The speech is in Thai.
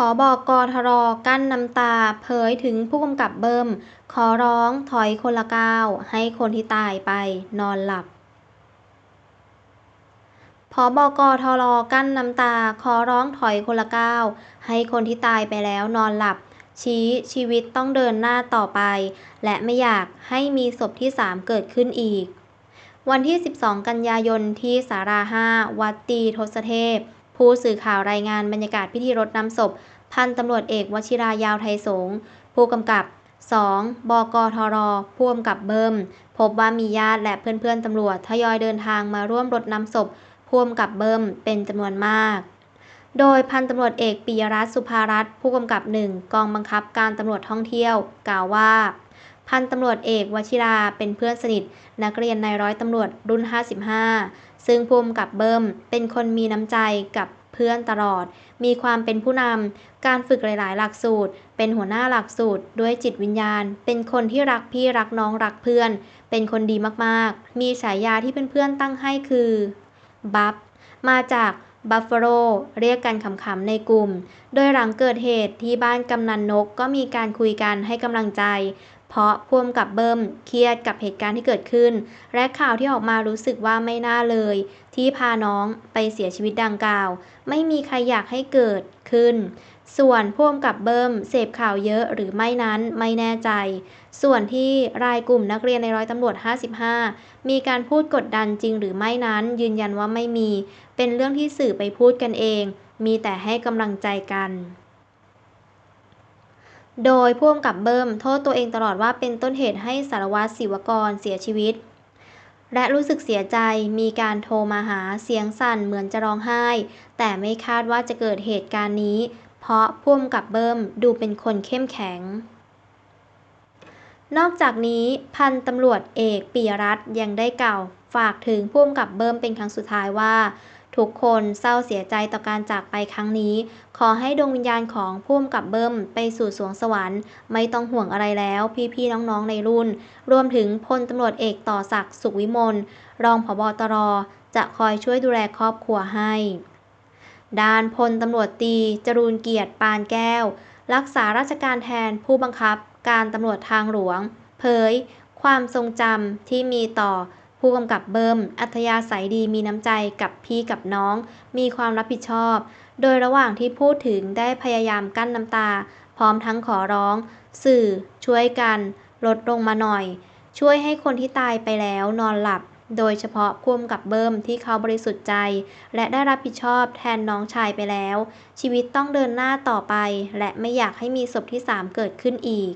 ผบกทร กั้นน้ำตา เผยถึงผู้กำกับเบิ้ม ขอร้องถอยคนละก้าว ให้คนที่ตายไปนอนหลับผบกทร กั้นน้ำตา ขอร้องถอยคนละก้าว ให้คนที่ตายไปแล้วนอนหลับ ชี้ชีวิตต้องเดินหน้าต่อไป และไม่อยากให้มีศพที่สามเกิดขึ้นอีก วันที่ 12 กันยายนที่สาราห้าวัดตีทศเทพ ผู้สื่อข่าวรายงานบรรยากาศพิธีรดน้ำศพ พันตำรวจเอกวชิรายาวไทยสงผู้กำกับ 2. บกทรผู้กำกับเบิ้มพบว่ามีญาติและเพื่อนๆตำรวจทยอยเดินทางมาร่วมรดน้ำศพผู้กำกับเบิ้มเป็นจำนวนมาก โดยพันตำรวจเอกปิยรัตน์สุภารัตน์ผู้กำกับหนึ่งกองบังคับการตำรวจท่องเที่ยว กล่าวว่า พันตำรวจเอกวชิราเป็นเพื่อนสนิท นักเรียนในร้อยตำรวจรุ่น 55 ซึ่งภูมิกับเบิ้มเป็นคนมีน้ำใจกับเพื่อนตลอด มีความเป็นผู้นำ การฝึกหลาย ๆ หลักสูตร เป็นหัวหน้าหลักสูตร ด้วยจิตวิญญาณ เป็นคนที่รักพี่รักน้องรักเพื่อน เป็นคนดีมาก ๆ มีฉายาที่เพื่อน ๆ ตั้งให้คือบัฟมาจากบัฟฟาโลเรียกกันขำๆในกลุ่ม โดยหลังเกิดเหตุที่บ้านกำนันนกก็มีการคุยกันให้กำลังใจ เพราะพ่วงกับเบิ้มเครียดกับเหตุการณ์ที่เกิดขึ้น และข่าวที่ออกมารู้สึกว่าไม่น่าเลย ที่พาน้องไปเสียชีวิตดังกล่าว ไม่มีใครอยากให้เกิดขึ้น ส่วนพ่วงกับเบิ้มเสพข่าวเยอะหรือไม่นั้นไม่แน่ใจ ส่วนที่รายกลุ่มนักเรียนในร้อยตำรวจ 55 มีการพูดกดดันจริงหรือไม่นั้น ยืนยันว่าไม่มี เป็นเรื่องที่สื่อไปพูดกันเอง มีแต่ให้กำลังใจกัน โดยผู้กำกับเบิ้มโทษตัวเองตลอดว่าเป็นต้นเหตุให้สารวัตรศิวกรเสียชีวิต และรู้สึกเสียใจมีการโทรมาหาเสียงสั่นเหมือนจะร้องไห้ แต่ไม่คาดว่าจะเกิดเหตุการณ์นี้ เพราะผู้กำกับเบิ้มดูเป็นคนเข้มแข็ง นอกจากนี้พันตำรวจเอกปิยรัตน์ยังได้กล่าว ฝากถึงผู้กำกับเบิ้มเป็นครั้งสุดท้ายว่า ทุกคนเศร้าเสียใจต่อการจากไปครั้งนี้ ขอให้ดวงวิญญาณของผู้กำกับเบิ้มไปสู่สวงสวรรค์ ไม่ต้องห่วงอะไรแล้วพี่ๆน้องๆในรุ่น รวมถึงพลตำรวจเอกต่อศักดิ์สุขวิมลรองผบตรจะคอยช่วยดูแลครอบครัวให้ ด้านพลตำรวจตีจรูนเกียรติปานแก้ว รักษาราชการแทนผู้บังคับ การตำรวจทางหลวง เผย ความทรงจำที่มีต่อ ผู้กำกับเบิ้ม อัธยาศัยดีมีน้ำใจกับพี่กับน้อง มีความรับผิดชอบ โดยระหว่างที่พูดถึงได้พยายามกั้นน้ำตา พร้อมทั้งขอร้อง สื่อ ช่วยกัน ลดลงมาหน่อย ช่วยให้คนที่ตายไปแล้วนอนหลับ โดยเฉพาะผู้กำกับเบิ้มที่เขาบริสุทธิ์ใจ และได้รับผิดชอบแทนน้องชายไปแล้ว ชีวิตต้องเดินหน้าต่อไป และไม่อยากให้มีศพที่สามเกิดขึ้นอีก